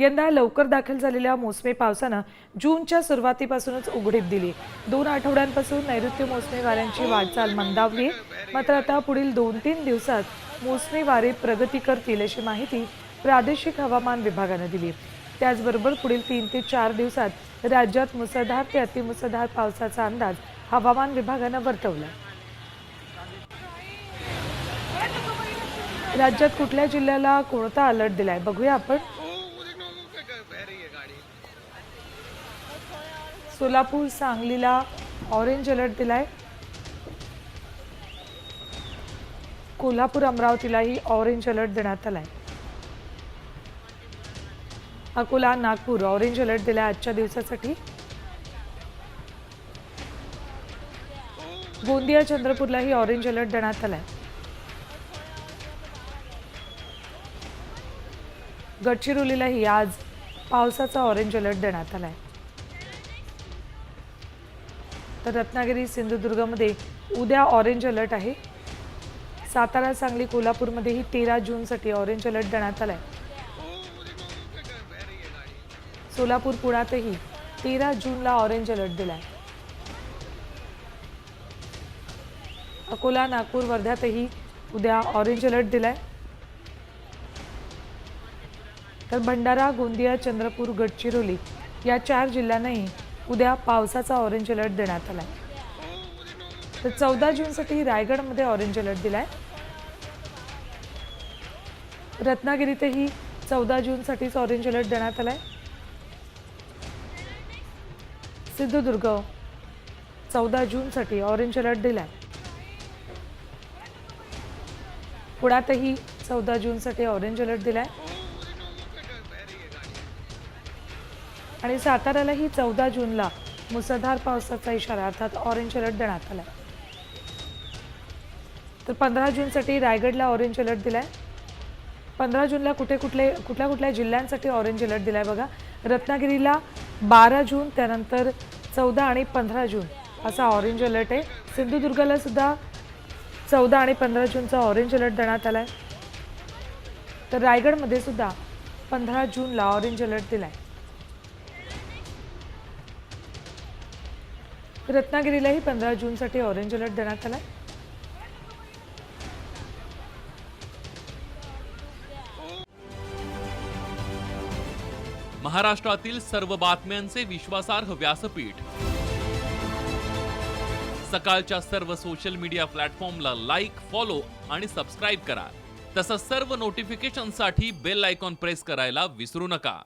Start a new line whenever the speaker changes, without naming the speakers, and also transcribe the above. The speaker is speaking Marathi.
यंदा लवकर दाखल झालेल्या मोसमी पावसानं जूनच्या सुरुवातीपासूनच उघडीप दिली. दोन आठवड्यांपासून नैऋत्य मोसमी वाऱ्यांची वाटचाल मंदावली. मात्र आता पुढील दोन तीन दिवसात मोसमी वारे प्रगती करतील अशी माहिती प्रादेशिक हवामान विभागानं दिली. त्याचबरोबर पुढील तीन ते चार दिवसात राज्यात मुसळधार ते अतिमुसळधार पावसाचा अंदाज हवामान विभागानं वर्तवला. राज्यात कुठल्या जिल्ह्याला कोणता अलर्ट दिलाय? बघूया आपण. सोलापूर सांगलीला ऑरेंज अलर्ट दिला आहे कोल्हापूर अमरावतीलाही ऑरेंज अलर्ट देण्यात आला आहे अकोला नागपूर ऑरेंज अलर्ट दिला आहे आजच्या दिवसासाठी. गोंदिया चंद्रपूरलाही ऑरेंज अलर्ट देण्यात आला आहे गडचिरोलीलाही आज पावसाचा ऑरेंज अलर्ट देण्यात आला आहे तर रत्नागिरी सिंधुदुर्गमध्ये उद्या ऑरेंज अलर्ट आहे. सातारा सांगली कोल्हापूरमध्येही तेरा जूनसाठी ऑरेंज अलर्ट देण्यात आलाय. सोलापूर पुण्यातही तेरा जूनला ऑरेंज अलर्ट दिला आहे अकोला नागपूर वर्ध्यातही उद्या ऑरेंज अलर्ट दिलाय. तर भंडारा गोंदिया चंद्रपूर गडचिरोली या चार जिल्ह्यांनाही उद्या पावसाचा ऑरेंज अलर्ट देण्यात आलाय. तर चौदा जूनसाठी रायगडमध्ये ऑरेंज अलर्ट दिलाय. रत्नागिरीतही चौदा जूनसाठीच ऑरेंज अलर्ट देण्यात आला आहे सिंधुदुर्ग चौदा जूनसाठी ऑरेंज अलर्ट दिलाय. पुण्यातही चौदा जूनसाठी ऑरेंज अलर्ट दिलाय. आणि साताऱ्यालाही चौदा जूनला मुसळधार पावसाचा इशारा अर्थात ऑरेंज अलर्ट देण्यात आला तर पंधरा जूनसाठी रायगडला ऑरेंज अलर्ट दिलाय. पंधरा जूनला कुठे कुठले कुठल्या कुठल्या जिल्ह्यांसाठी ऑरेंज अलर्ट दिलाय बघा. रत्नागिरीला बारा जून त्यानंतर चौदा आणि पंधरा जून असा ऑरेंज अलर्ट आहे. सिंधुदुर्गाला सुद्धा चौदा आणि पंधरा जूनचा ऑरेंज अलर्ट देण्यात आला आहे तर रायगडमध्ये सुद्धा पंधरा जूनला ऑरेंज अलर्ट दिलाय. रत्नागिरीलाही पंधरा जूनसाठी ऑरेंज अलर्ट देण्यात आलाय.
महाराष्ट्रातील सर्व बातम्यांचे विश्वासार्ह व्यासपीठ. सकाळच्या सर्व सोशल मीडिया प्लॅटफॉर्मला लाईक फॉलो आणि सबस्क्राईब करा. तसंच सर्व नोटिफिकेशनसाठी बेल आयकॉन प्रेस करायला विसरू नका.